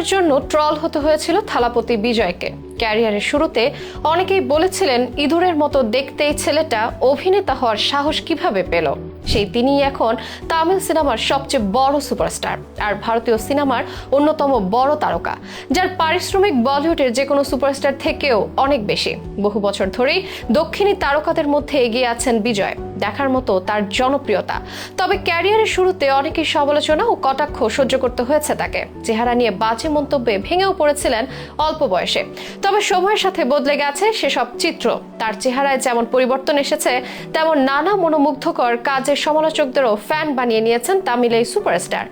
চেহারার জন্য ট্রল হতে হয়েছিল থালাপতি বিজয়কে। ক্যারিয়ারের শুরুতে অনেকেই বলেছিলেন ইঁদুরের মতো দেখতে এই ছেলেটা অভিনেতা হওয়ার সাহস কীভাবে পেল। সেই তিনি এখন তামিল সিনেমার সবচেয়ে বড় সুপারস্টার আর ভারতীয় সিনেমার অন্যতম বড় তারকা, যার পারিশ্রমিক বলিউডের যে কোনো সুপারস্টার থেকেও অনেক বেশি। বহু বছর ধরেই দক্ষিণী তারকাদের মধ্যে এগিয়ে আছেন বিজয়। দেখার মতো তার জনপ্রিয়তা। তবে ক্যারিয়ারের শুরুতে অনেকের সমালোচনা ও কটাক্ষ সহ্য করতে হয়েছে তাকে। চেহারা নিয়ে বাজে মন্তব্যে ভেঙেও পড়েছিলেন অল্প বয়সে। তবে সময়ের সাথে বদলে গেছে সেসব চিত্র। তার চেহারায় যেমন পরিবর্তন এসেছে, তেমন নানা মনোমুগ্ধকর কাজের সমালোচকদেরও ফ্যান বানিয়ে নিয়েছেন তামিল এই সুপারস্টার।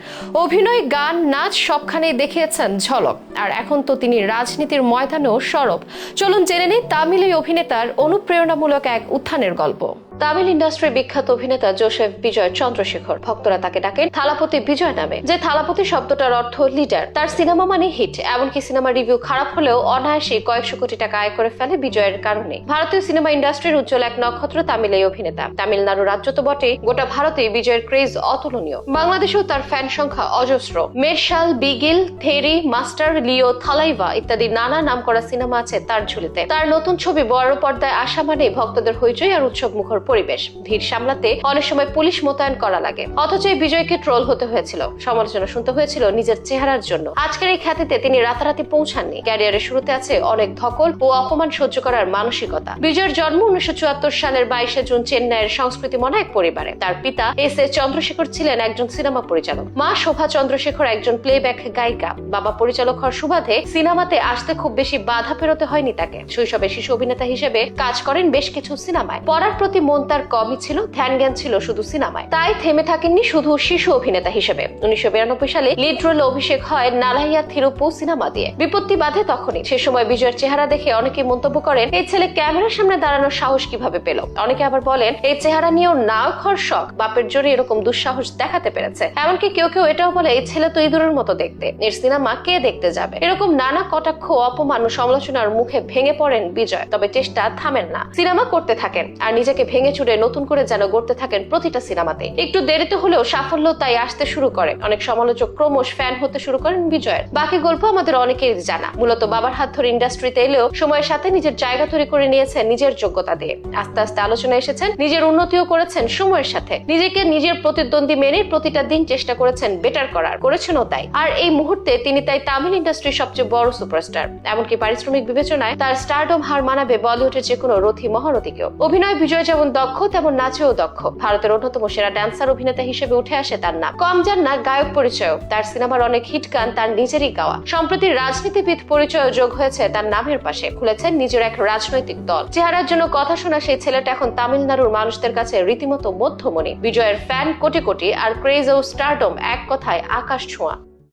অভিনয়, গান, নাচ সবখানেই দেখিয়েছেন ঝলক। আর এখন তো তিনি রাজনীতির ময়দানেও সরব। চলুন জেনে নিই তামিল এই অভিনেতার অনুপ্রেরণামূলক এক উত্থানের গল্প। তামিল ইন্ডাস্ট্রির বিখ্যাত অভিনেতা জোসেফ বিজয় চন্দ্রশেখর, ভক্তরা তাকে ডাকেন থালাপতি বিজয় নামে, যে থালাপতি শব্দটার অর্থ লিডার। তার সিনেমা মানে হিট, এমনকি সিনেমা রিভিউ খারাপ হলেও অনায়াসে কয়েকশো কোটি টাকা আয় করে ফেলে বিজয়ের কারণে। ভারতীয় সিনেমা ইন্ডাস্ট্রির উজ্জ্বল এক নক্ষত্র তামিল এই অভিনেতা। তামিলনাড়ু রাজ্য তো বটে গোটা ভারতে বিজয়ের ক্রেজ অতুলনীয়। বাংলাদেশেও তার ফ্যান সংখ্যা অজস্র। মেরশাল, বিগিল, থেরি, মাস্টার, লিও, থালাইভা ইত্যাদি নানা নাম করা সিনেমা আছে তার ঝুলিতে। তার নতুন ছবি বড় পর্দায় আসা মানে ভক্তদের হইচই আর উৎসব মুখর পরিবেশ। ভিড় সামলাতে অনেক সময় পুলিশ মোতায়েন করা লাগে। অথচ এই বিজয়কে ট্রোল হতে হয়েছিল। সমালোচনা শুনতে হয়েছিল নিজের চেহারার জন্য। আজকের এই খ্যাতিতে তিনি রাতারাতি পৌঁছাননি। ক্যারিয়ারের শুরুতে আছে অনেক ধকল ও অপমান সহ্য করার মানসিকতা। বিজয়ের জন্ম উনিশশো সালের বাইশে জুন চেন্নাইয়ের সংস্কৃতি মনা এক পরিবারে। তার পিতা এস এ চন্দ্রশেখর ছিলেন একজন সিনেমা পরিচালক। মা শোভা চন্দ্রশেখর একজন প্লেব্যাক গায়িকা। বাবা পরিচালক হওয়ার সুবাদে সিনেমাতে আসতে খুব বেশি বাধা পেরোতে হয়নি তাকে। শৈশবে শিশু অভিনেতা হিসেবে কাজ করেন বেশ কিছু সিনেমায়। পড়ার প্রতি মন তার কমই ছিল ধ্যান জ্ঞান ছিল শুধু সিনেমায়। তাই থেমে থাকেননি শুধু শিশু অভিনেতা হিসেবে। উনিশশো সালে লিড রোলে অভিষেক হয় নালাইয়া থিরুপু সিনেমা দিয়ে। বিপত্তি বাধে তখনই। সে সময় বিজয়ের চেহারা দেখে অনেকে মন্তব্য করেন, এই ছেলে ক্যামেরার সামনে দাঁড়ানোর সাহস কীভাবে পেল? অনেকে আবার বলেন, এই চেহারা নিয়েও নায়ক হওয়ার শখ। বাপের জোরে এরকম দুঃসাহস দেখাতে পেরেছে। এমনকি কেউ কেউ এটাও বলে, এই ছেলে তো ইঁদুরের মতো দেখতে। এর সিনেমা কে দেখতে যাবে? এরকম নানা কটাক্ষ অপমান ও সমালোচনার মুখে ভেঙে পড়েন বিজয়। তবে চেষ্টা থামেন না। সিনেমা করতে থাকেন, আর নিজেকে ভেঙে চুরে নতুন করে যেন গড়তে থাকেন প্রতিটা সিনেমাতে। একটু দেরিতে হলেও সাফল্য তাই আসতে শুরু করে। অনেক সমালোচক ক্রমশ ফ্যান হতে শুরু করেন বিজয়ের। বাকি গল্প আমাদের অনেকেই জানা। মূলত বাবার হাত ধরে ইন্ডাস্ট্রিতে এলেও সময়ের সাথে নিজের জায়গা তৈরি করে নিয়েছেন নিজের যোগ্যতা দিয়ে। আস্তে আস্তে আলোচনা এসেছেন, নিজের উন্নতিও করেছেন সময়ের সাথে। নিজেকে নিজের প্রতিদ্বন্দ্বী মেনে প্রতিটা দিন চেষ্টা করেছেন বেটার করার। করেছেনও তাই। আর এই মুহূর্তে তিনি তাই তামিল ইন্ডাস্ট্রির সবচেয়ে বড় সুপারস্টার। এমনকি পারিশ্রমিক বিবেচনায় তার স্টারডম হার মানাবে বলিউডের যে কোনো রথী মহারথীকেও। অভিনয় বিজয় যেমন দক্ষ, তেমন নাচেও দক্ষ। ভারতের অন্যতম সেরা ড্যান্সার অভিনেতা হিসেবে উঠে আসে তার নাম। কম যান না, গায়ক পরিচয় তার সিনেমার অনেক হিট গান তার নিজেরই গাওয়া। সম্প্রতি রাজনীতিবিদ পরিচয় যোগ হয়েছে তার নামের পাশে। খুলেছেন নিজের এক রাজনৈতিক দল। চেহারার জন্য কথা শোনা সেই ছেলেটা এখন তামিলনাড়ুর মানুষদের কাছে রীতিমতো মধ্যমণি। বিজয়ের ফ্যান কোটি কোটি আর ক্রেজ ও স্টারডম এক কথায় আকাশ ছোঁয়া।